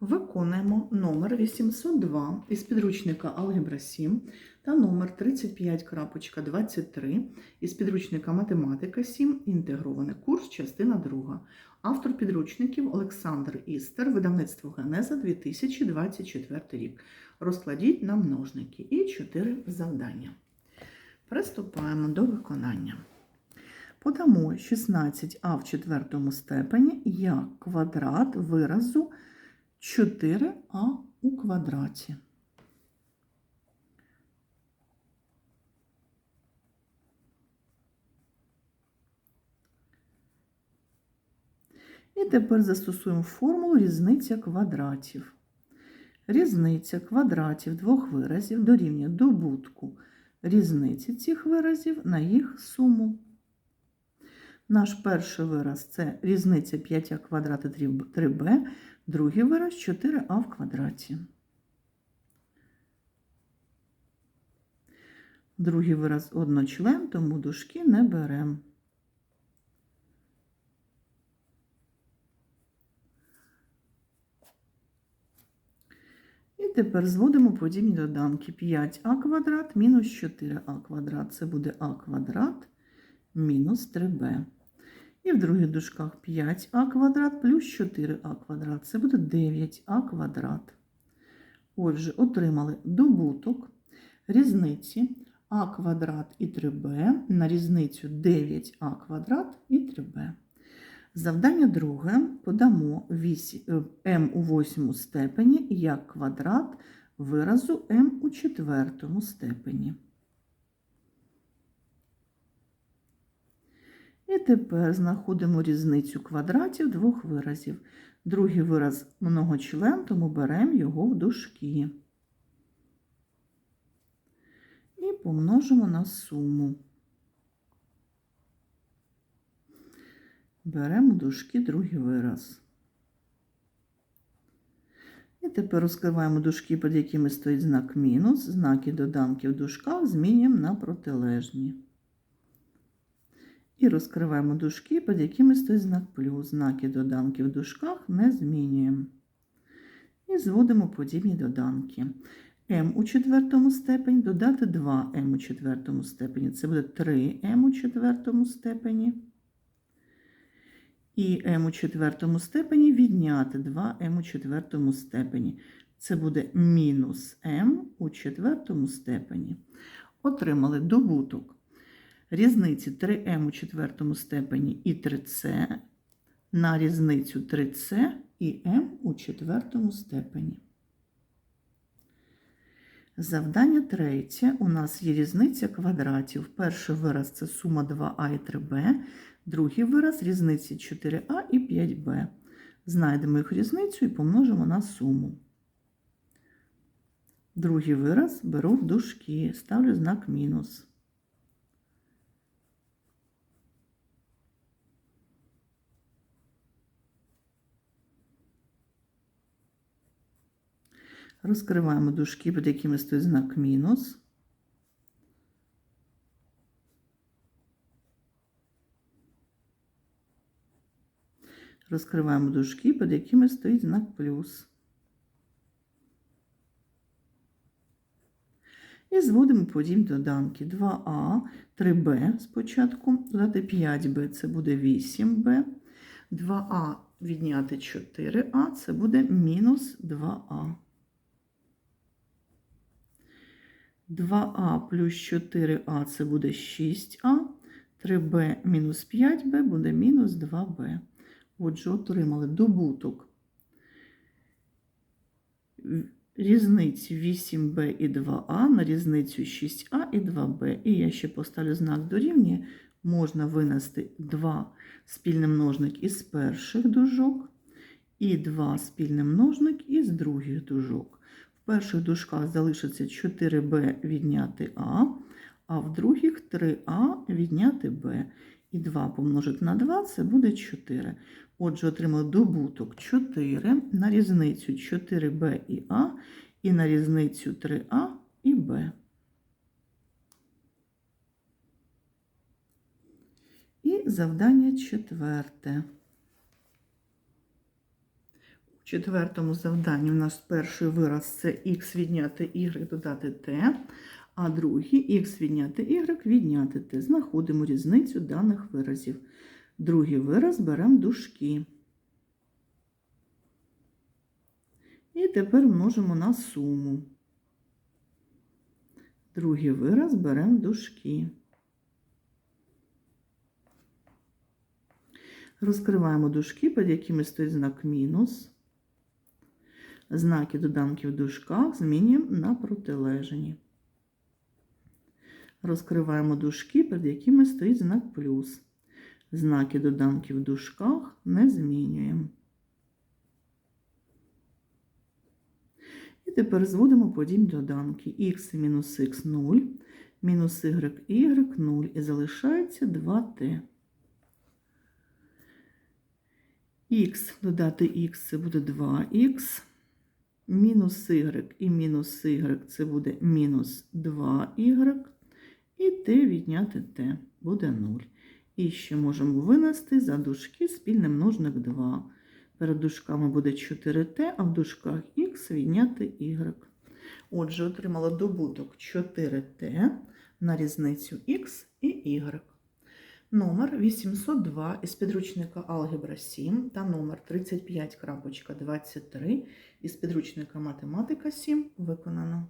Виконуємо номер 802 із підручника Алгебра 7 та номер 35.23 із підручника Математика 7. Інтегрований курс, частина 2. Автор підручників Олександр Істер, видавництво Генеза 2024 рік. Розкладіть на множники і 4 завдання. Приступаємо до виконання. Подамо 16а в четвертому степені як квадрат виразу 4а у квадраті. І тепер застосуємо формулу різниця квадратів. Різниця квадратів двох виразів дорівнює добутку різниці цих виразів на їх суму. Наш перший вираз це різниця 5а квадрат і 3b, другий вираз 4а в квадраті. Другий вираз одночлен, тому дужки не беремо. І тепер зводимо подібні доданки. 5а квадрат мінус 4а квадрат. Це буде а квадрат мінус 3b. І в других дужках 5а квадрат плюс 4а квадрат. Це буде 9а квадрат. Отже, отримали добуток різниці а квадрат і 3b на різницю 9а квадрат і 3b. Завдання друге подамо 8, m у восьмому степені як квадрат виразу m у четвертому степені. І тепер знаходимо різницю квадратів двох виразів. Другий вираз многочлен, тому беремо його в дужки. І помножимо на суму. Беремо дужки другий вираз. І тепер розкриваємо дужки, під якими стоїть знак мінус. Знаки доданки в дужках змінюємо на протилежні. І розкриваємо дужки, під якими стоїть знак плюс. Знаки доданки в дужках не змінюємо. І зводимо подібні доданки. m у четвертому степені додати 2m у четвертому степені. Це буде 3m у четвертому степені. І m у четвертому степені відняти 2m у четвертому степені. Це буде мінус m у четвертому степені. Отримали добуток різниці 3m у четвертому степені і 3c на різницю 3c і m у четвертому степені. Завдання третє. У нас є різниця квадратів. Перший вираз це сума 2а і 3b, другий вираз різниці 4а і 5b. Знайдемо їх різницю і помножимо на суму. Другий вираз беру в дужки, ставлю знак мінус. Розкриваємо дужки, під якими стоїть знак мінус. Розкриваємо дужки, під якими стоїть знак плюс. І зводимо подібні доданки 2а, 3b спочатку, додати 5b це буде 8b, 2а відняти 4а це буде мінус 2а. 2а плюс 4а це буде 6а, 3b мінус 5b буде мінус 2b. Отже, отримали добуток різниці 8b і 2а на різницю 6а і 2b. І я ще поставлю знак дорівнює. Можна винести 2 спільний множник із перших дужок і 2 спільний множник із других дужок. В перших дужках залишиться 4b відняти а, а в других 3а відняти b. І 2 помножити на 2 це буде 4. Отже, отримали добуток 4 на різницю 4b і а, і на різницю 3а і b. І завдання четверте. Четвертому завданні у нас перший вираз це х відняти y додати t, а другий х відняти y відняти t. Знаходимо різницю даних виразів. Другий вираз беремо дужки. І тепер множимо на суму. Другий вираз беремо дужки. Розкриваємо дужки, під якими стоїть знак мінус. Знаки доданків в дужках змінюємо на протилежні. Розкриваємо дужки, перед якими стоїть знак плюс. Знаки доданків в дужках не змінюємо. І тепер зводимо подібні доданки. х мінус х 0, мінус y 0 і залишається 2t. х додати х це буде 2х, мінус y і мінус y це буде мінус 2y, і t відняти t буде 0. І ще можемо винести за дужки спільний множник 2. Перед дужками буде 4t, а в дужках х відняти y. Отже, отримала добуток 4t на різницю х і y. Номер 802 із підручника Алгебра 7 та номер 35.23 із підручника Математика 7 виконано.